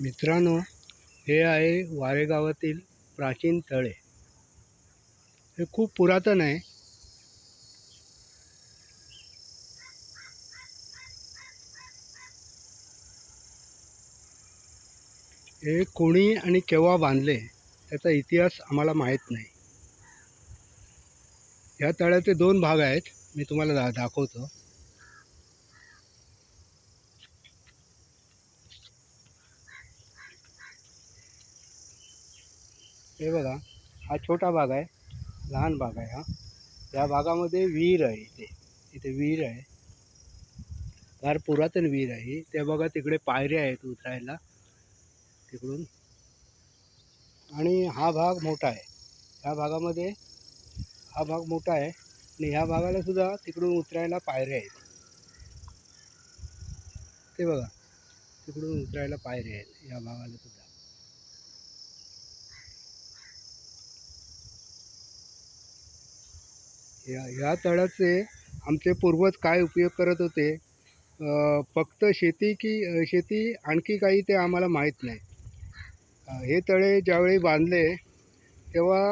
मित्रांनो हे आहे वारेगावातील प्राचीन तळे. हे खूप पुरातन आहे. हे कोणी आणि केव्हा बांधले त्याचा इतिहास आम्हाला माहीत नाही. ह्या तळ्याचे दोन भाग आहेत मी तुम्हाला दा दाखवतो. हे बघा हा छोटा भाग आहे लहान भाग आहे हा. या भागामध्ये विहीर आहे इथे. इथे विहीर आहे. फार पुरातन विहीर आहे त्या बघा तिकडे पायऱ्या आहेत उतरायला. तिकडून. आणि हा भाग मोठा आहे. ह्या भागामध्ये हा भाग मोठा आहे. आणि ह्या भागाला सुद्धा तिकडून उतरायला पायऱ्या आहेत. ते बघा तिकडून उतरायला पायऱ्या आहेत. या भागाला सुद्धा. या ह्या तळ्याचे आमचे पूर्वज काय उपयोग करत होते? फक्त शेती की शेती आणखी काही ते आम्हाला माहीत नाही. हे तळे ज्यावेळी बांधले तेव्हा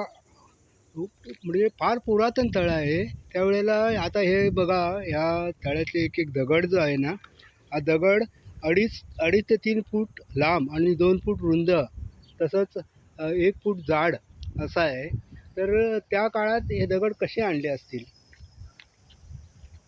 म्हणजे फार पुरातन तळं आहे. त्यावेळेला आता हे बघा ह्या तळ्याचे एक एक दगड जो आहे ना हा दगड अडीच अडीच ते तीन फूट लांब आणि दोन फूट रुंद तसंच एक फूट जाड असा आहे. तर त्या काळात हे दगड कसे आणले असतील?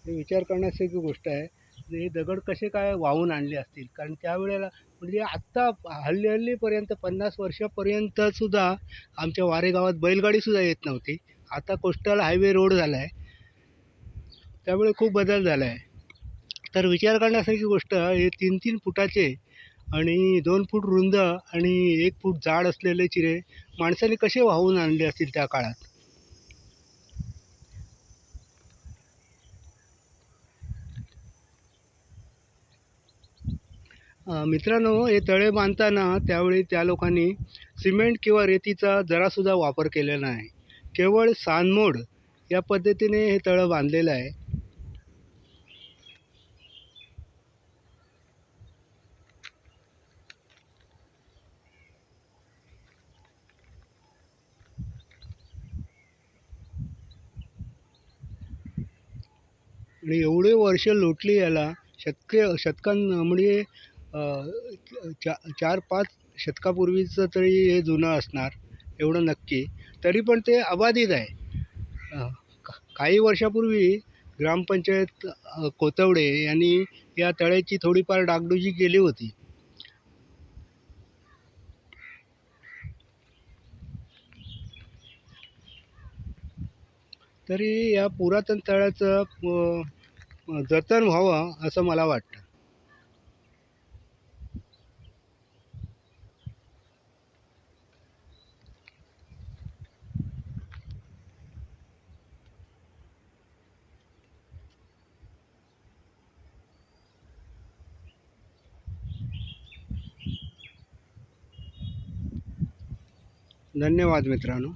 हे विचार करण्यासारखी गोष्ट आहे. म्हणजे हे दगड कसे काय वाहून आणले असतील? कारण त्यावेळेला म्हणजे आत्ता हल्ली हल्लीपर्यंत पन्नास वर्षापर्यंतसुद्धा आमच्या वारे गावात बैलगाडीसुद्धा येत नव्हती. आता कोस्टल हायवे रोड झाला आहे त्यामुळे खूप बदल झाला आहे तर विचार करण्यासारखी गोष्ट हे तीन तीन फुटाचे आणि दोन फूट रुंद आणि एक फूट जाड असलेले चिरे माणसाने कसे वाहून आणले असतील त्या काळात? मित्रांनो हे तळे बांधताना त्यावेळी त्या लोकांनी सिमेंट किंवा रेतीचा जरासुद्धा वापर केलेला नाही. केवळ सानमोड या पद्धतीने हे तळं बांधलेलं आहे. आणि एवढे वर्ष लोटली याला शतके शतकां म्हणजे चा चार पाच शतकापूर्वीचं तरी हे जुनं असणार एवढं नक्की. तरी पण ते अबाधित आहे. काही वर्षापूर्वी ग्रामपंचायत कोतवडे यांनी या तळ्याची थोडीफार डागडुजी केली होती. तरी या पुरातन तळ्याचं जतन व्हावं असं मला वाटतं. धन्यवाद मित्रांनो.